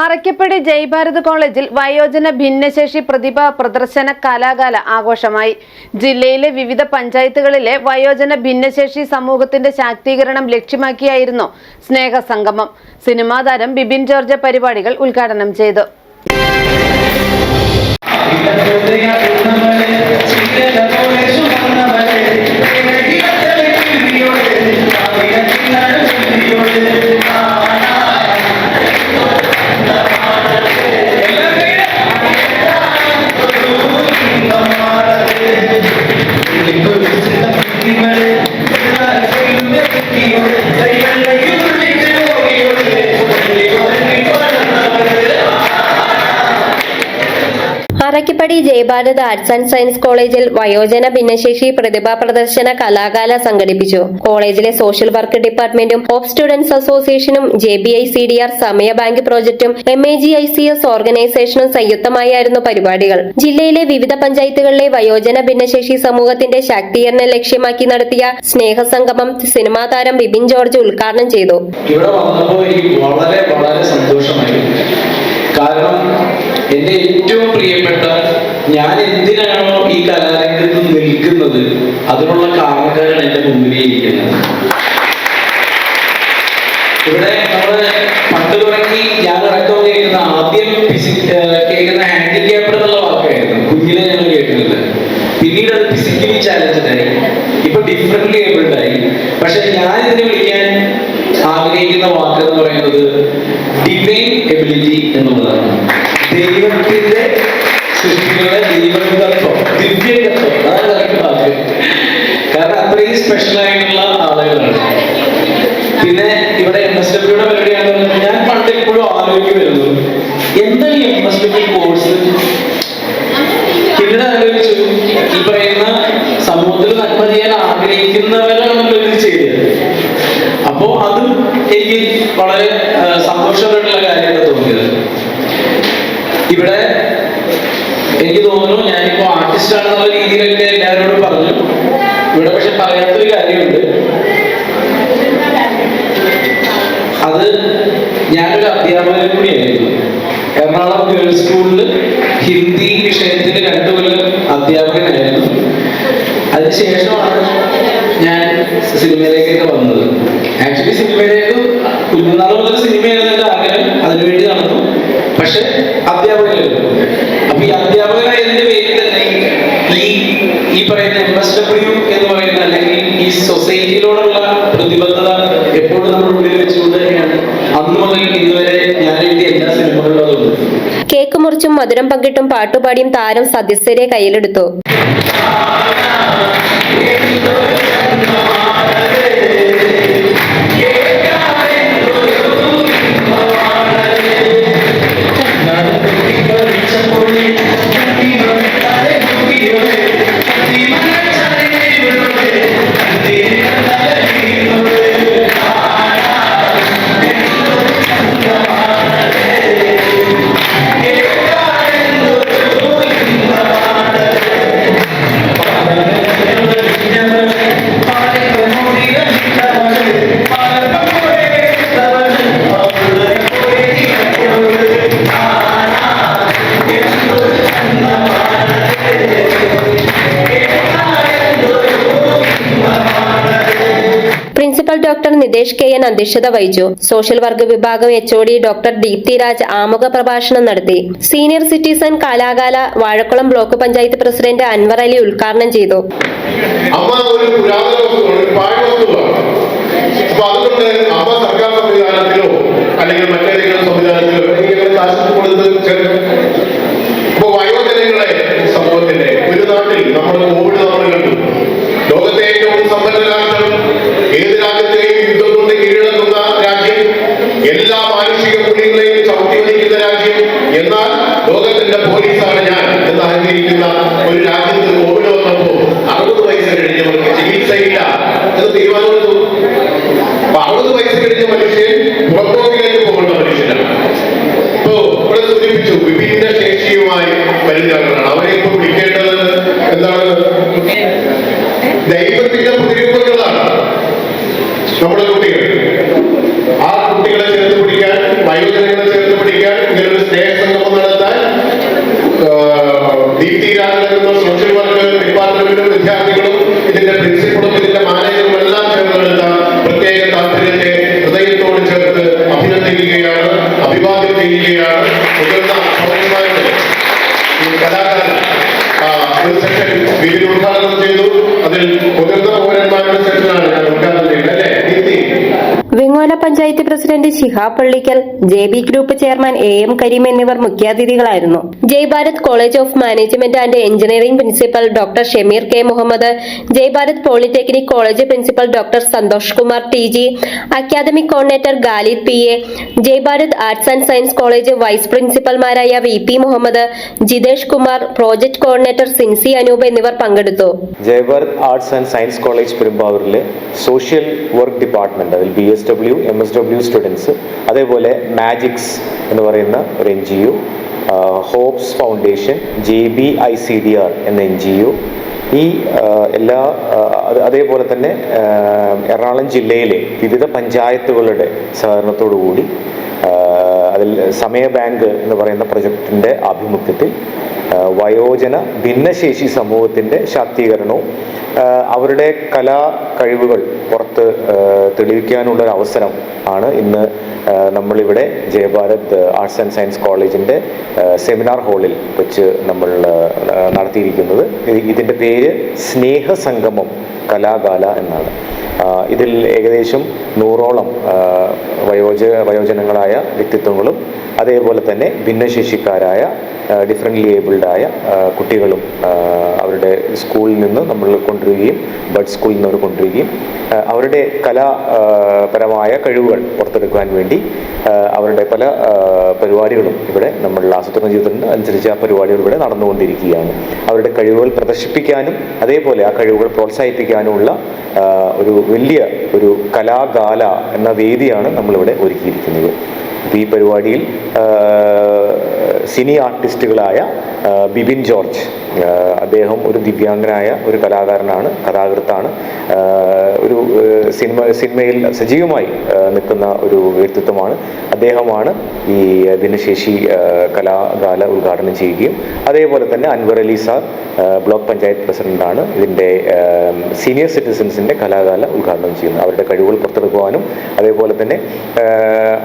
അറയ്ക്കപ്പടി ജയ്ഭാരത് കോളേജിൽ വയോജന ഭിന്നശേഷി പ്രതിഭ പ്രദർശന കലാകാല ആഘോഷമായി. ജില്ലയിലെ വിവിധ പഞ്ചായത്തുകളിലെ വയോജന ഭിന്നശേഷി സമൂഹത്തിന്റെ ശാക്തീകരണം ലക്ഷ്യമാക്കിയായിരുന്നു സ്നേഹസംഗമം. സിനിമാ താരം ബിബിൻ ജോർജ് പരിപാടികൾ ഉദ്ഘാടനം ചെയ്തു. ജയഭാരത് ആർട്സ് ആൻഡ് സയൻസ് കോളേജിൽ വയോജന ഭിന്നശേഷി പ്രതിഭാ പ്രദർശന കലാകാല സംഘടിപ്പിച്ചു. കോളേജിലെ സോഷ്യൽ വർക്ക് ഡിപ്പാർട്ട്മെന്റും ഓഫ് സ്റ്റുഡൻസ് അസോസിയേഷനും J B I C D R സമയ bank പ്രോജക്റ്റും M A G I C S ഓർഗനൈസേഷനും സംയുക്തമായായിരുന്നു പരിപാടികൾ. ജില്ലയിലെ വിവിധ പഞ്ചായത്തുകളിലെ വയോജന ഭിന്നശേഷി സമൂഹത്തിന്റെ ശാക്തീകരണം ലക്ഷ്യമാക്കി നടത്തിയ സ്നേഹസംഗമം സിനിമാ താരം ബിബിൻ ജോർജ് ഉദ്ഘാടനം ചെയ്തു. വളരെ വളരെ സന്തോഷമായി. കാരണം എന്റെ ഏറ്റവും പ്രിയപ്പെട്ട ഞാൻ എന്തിനാണോ ഈ കലാരംഗത്ത് നിൽക്കുന്നത്? അതിനുള്ള കാരണക്കാരാണ് എന്റെ മുമ്പിലേ ഇരിക്കുന്നത് ഇവിടെ നമ്മൾ പണ്ട് തുടങ്ങി ഞാൻ കേൾക്കുന്ന ആദ്യം കേൾക്കുന്ന ഹാൻഡിക്യാപ്ഡ് എന്നുള്ള വാക്കായിരുന്നു. കുഞ്ഞിലെ ഞങ്ങൾ കേൾക്കുന്നത് പിന്നീട് അത് ഫിസിക്കലി ചാലഞ്ചഡ് ഇപ്പൊ ഡിഫറെന്റ് ഏബിൾഡ് ആയി. പക്ഷെ ഞാൻ ഇതിനെ വിളിക്കാൻ ആഗ്രഹിക്കുന്ന വാക്ക് എന്ന് പറയുന്നത് ഡിവൈൻ എബിലിറ്റി എന്നുള്ളതാണ്. ദൈവത്തിന്റെ സൃഷ്ടികളുടെ ദൈവതത്വം ദിവ്യതത്വം അതാണ് കറക്റ്റ് വാക്ക് കാരണം അത്രയും സ്പെഷ്യൽ ആയിട്ടുള്ള ആളുകളാണ്. പിന്നെ ഇവിടെ എം എസ് ഡബ്ല്യൂടെ പരിപാടിയാണ് ഞാൻ പണ്ട് എപ്പോഴും ആലോചിക്കുമായിരുന്നു എന്താ ഈ എം എസ് ഡബ്ല്യൂ കോഴ്സ് പിന്നീട് ആലോചിച്ചു. ഈ പറയുന്ന സമൂഹത്തിൽ നന്മ ചെയ്യാൻ ആഗ്രഹിക്കുന്നവരാണല്ലോ ഇത് ചെയ്തത്. അപ്പോ അത് എനിക്ക് വളരെ സന്തോഷമായിട്ടുള്ള കാര്യമാണ് തോന്നിയത്. ഇവിടെ എനിക്ക് തോന്നുന്നു ഞാനിപ്പോ ആർട്ടിസ്റ്റ് ആണെന്നുള്ള രീതിയിലൊക്കെ എല്ലാവരോടും പറഞ്ഞു. ഇവിടെ പക്ഷെ പറയാത്തൊരു കാര്യമുണ്ട്. അത് ഞാനൊരു അധ്യാപകൻ കൂടിയായിരുന്നു. എറണാകുളം ഗേൾസ് സ്കൂളിൽ ഹിന്ദി വിഷയത്തിൽ രണ്ടു കൊല്ലം അധ്യാപകനായിരുന്നു. അതിനുശേഷമാണ് ഞാൻ സിനിമയിലേക്കൊക്കെ പക്ഷെ അധ്യാപകനായിരുന്നു അപ്പൊ ഈ അധ്യാപകനായതിന്റെ പേരിൽ തന്നെ ഈ ഈ പറയുന്ന എം എസ് ഡബ്ല്യു എന്ന് പറയുന്ന അല്ലെങ്കിൽ ഈ സൊസൈറ്റിയിലോടുള്ള പ്രതിബദ്ധത എപ്പോഴും നമ്മുടെ ഉള്ളിൽ വെച്ചുകൊണ്ട് തന്നെയാണ്. അന്ന് മുതൽ ഇതുവരെ വരെ ഞാൻ എഴുതിയ എല്ലാ സിനിമകളിലും അതുണ്ട് കേക്ക് മുറിച്ചും മധുരം പങ്കിട്ടും പാട്ടുപാടിയും താരം സദസ്യരെ കയ്യിലെടുത്തു. ഡോക്ടർ നിതേഷ് കെ എൻ അധ്യക്ഷത വഹിച്ചു. സോഷ്യൽ വർക്ക് വിഭാഗം H O D doctor Deepti Raj ആമുഖ പ്രഭാഷണം നടത്തി. സീനിയർ സിറ്റിസൺ കലാകാല വാഴക്കുളം ബ്ലോക്ക് പഞ്ചായത്ത് പ്രസിഡന്റ് അൻവർ അലി ഉദ്ഘാടനം ചെയ്തു. അല്ലെങ്കിൽ കോവിഡ് നമ്മൾ കണ്ടു. ലോകത്തെ ഏറ്റവും സമ്പന്ന അഭിവാദ്യം ചെയ്യുകയാണ് മുതിർന്ന പൗരന്മാരുടെ കലാകാരൻ ഒരു സെക്ഷൻ ബിബിൻ ഉദ്ഘാടനം ചെയ്തു. അതിൽ മുതിർന്ന പൗരന്മാരുടെ സെക്ഷനാണ് ഞാൻ ഉദ്ഘാടനം ചെയ്യുന്നത് അല്ലേ? Vengola panchayat president Shihab Pallikkal J B group chairman A M Kareem എന്നിവർ മുഖ്യാതിഥികളായിരുന്നു. Jai Bharat college of management and engineering principal doctor Shameer K Muhammad Jai Bharat polytechnic college principal doctor Santhosh Kumar T G academic coordinator Khalid P A Jai Bharat arts and science college vice പ്രിൻസിപ്പൽമാരായ V P Muhammad Jithesh Kumar project coordinator Sincy Anoop എന്നിവർ പങ്കെടുത്തു. Jai Bharat arts and science college പെരുമ്പാവൂരിലെ social work department അതിൽ B S W M S W students അതേപോലെ magics എന്ന് പറയുന്ന ഒരു N G O hopes foundation J B I C D R എന്ന N G O ഈ എല്ലാ അതേപോലെ തന്നെ എറണാകുളം ജില്ലയിലെ വിവിധ പഞ്ചായത്തുകളുടെ സഹകരണത്തോടു കൂടി സമയ ബാങ്ക് എന്ന് പറയുന്ന പ്രൊജക്ടിന്റെ ആഭിമുഖ്യത്തിൽ വയോജന ഭിന്നശേഷി സമൂഹത്തിന്റെ ശാക്തീകരണവും അവരുടെ കലാ കഴിവുകൾ പുറത്ത് തെളിയിക്കാനുള്ള ഒരു അവസരം ആണ് ഇന്ന് നമ്മളിവിടെ ജയഭാരത് ആർട്സ് ആൻഡ് സയൻസ് കോളേജിന്റെ സെമിനാർ ഹാളിൽ വെച്ച് നമ്മൾ നടത്തിയിരിക്കുന്നത്. ഇതിന്റെ പേര് സ്നേഹസംഗമം കലാകാല എന്നാണ്. ഇതിൽ ഏകദേശം നൂറോളം വയോജ വയോജനങ്ങളായ വ്യക്തിത്വങ്ങളും അതേപോലെ തന്നെ ഭിന്നശേഷിക്കാരായ ഡിഫറെന്റ്ലി ഏബിൾഡായ കുട്ടികളും അവരുടെ സ്കൂളിൽ നിന്ന് നമ്മൾ കൊണ്ടുവരികയും ബഡ് സ്കൂളിൽ നിന്ന് അവർ കൊണ്ടുവരികയും അവരുടെ കലാപരമായ കഴിവുകൾ പുറത്തെടുക്കുവാൻ വേണ്ടി അവരുടെ പല പരിപാടികളും ഇവിടെ നമ്മൾ ആസൂത്രണ ജീവിതത്തിന് അനുസരിച്ച് ആ പരിപാടികൾ ഇവിടെ നടന്നുകൊണ്ടിരിക്കുകയാണ്. അവരുടെ കഴിവുകൾ പ്രദർശിപ്പിക്കാനും അതേപോലെ ആ കഴിവുകൾ പ്രോത്സാഹിപ്പിക്കാനുമുള്ള ഒരു വലിയ ഒരു കലാഗാല എന്ന വേദിയാണ് നമ്മളിവിടെ ഒരുക്കിയിരിക്കുന്നത്. ഈ പരിപാടിയിൽ സിനി ആർട്ടിസ്റ്റുകളായ ബിബിൻ ജോർജ് അദ്ദേഹം ഒരു ദിവ്യാംഗനായ ഒരു കലാകാരനാണ് കഥാകൃത്താണ്. ഒരു സിനിമ സിനിമയിൽ സജീവമായി നിൽക്കുന്ന ഒരു വ്യക്തിത്വമാണ്. അദ്ദേഹമാണ് ഈ ഭിന്നശേഷി കലാകാല ഉദ്ഘാടനം ചെയ്യുകയും അതേപോലെ തന്നെ അൻവർ അലി സാർ ബ്ലോക്ക് പഞ്ചായത്ത് പ്രസിഡന്റാണ് ഇതിന്റെ സീനിയർ സിറ്റിസൻസിന്റെ കലാകാല ഉദ്ഘാടനം ചെയ്യുന്നത്. അവരുടെ കഴിവുകൾ പുറത്തെടുക്കുവാനും അതേപോലെ തന്നെ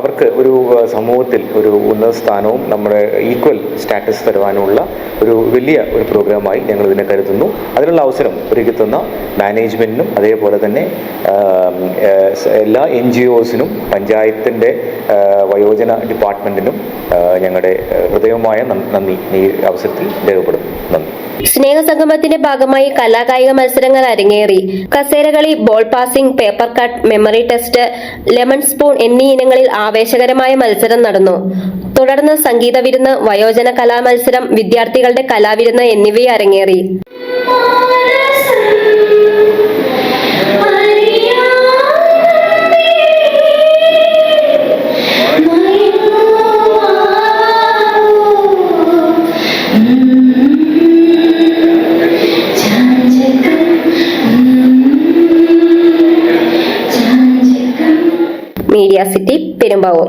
അവർക്ക് ഒരു സമൂഹത്തിൽ ഒരു ഉന്നത സ്ഥാനവും നമ്മുടെ ഈക്വൽ സ്റ്റാറ്റസ് തരുവാനുള്ള ഒരു വലിയ ഒരു പ്രോഗ്രാമായി ഞങ്ങൾ ഇതിനെ കരുതുന്നു. അതിനുള്ള അവസരം ഒരുക്കി തന്ന മാനേജ്മെന്റിനും അതേപോലെ തന്നെ എല്ലാ എൻ ജി ഒസിനും പഞ്ചായത്തിന്റെ വയോജന ഡിപ്പാർട്ട്മെന്റിനും ഞങ്ങളുടെ ഹൃദയമായ നന്ദി നന്ദി. ഈ അവസരത്തിൽ രേഖപ്പെടുത്തുന്നു നന്ദി. സ്നേഹസംഗമത്തിന്റെ ഭാഗമായി കലാകായിക മത്സരങ്ങൾ അരങ്ങേറി. കസേരകളി ball passing paper cut memory test lemon spoon എന്നീ ഇനങ്ങളിൽ ആവേശകരമായ മത്സരം നടന്നു. തുടർന്ന് സംഗീത വിരുന്ന് വയോജന കലാമത്സരം വിദ്യാർത്ഥികളുടെ കലാവിരുന്ന് എന്നിവയെ അരങ്ങേറി. Media city Perumbavoor.